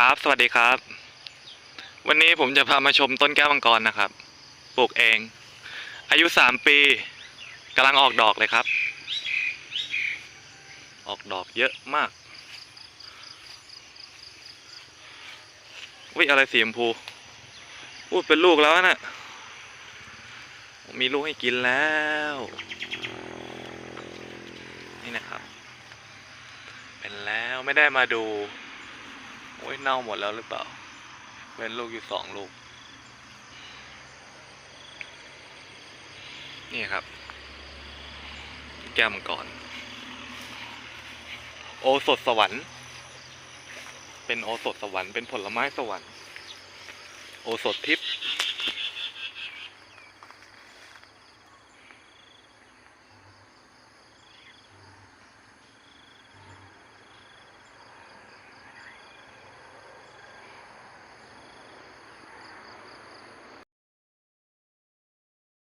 ครับ สวัสดีครับ วันนี้ผมจะพามาชมต้นแก้วมังกรนะครับ ปลูกเอง อายุสามปีกำลังออกดอกเลยครับ ออกดอกเยอะมากวิอะไรสีชมพูอุ้เป็นลูกแล้วนะ่ะมีลูกให้กินแล้ว นี่นะครับ เป็นแล้วไม่ได้มาดู โอ้ยเน่าหมดแล้วหรือเปล่า เป็นลูกอยู่สองลูก นี่ครับ แก้วมังกร โอสถสวรรค์ เป็นโอสถสวรรค์ เป็นผลไม้สวรรค์ โอสถทิพย์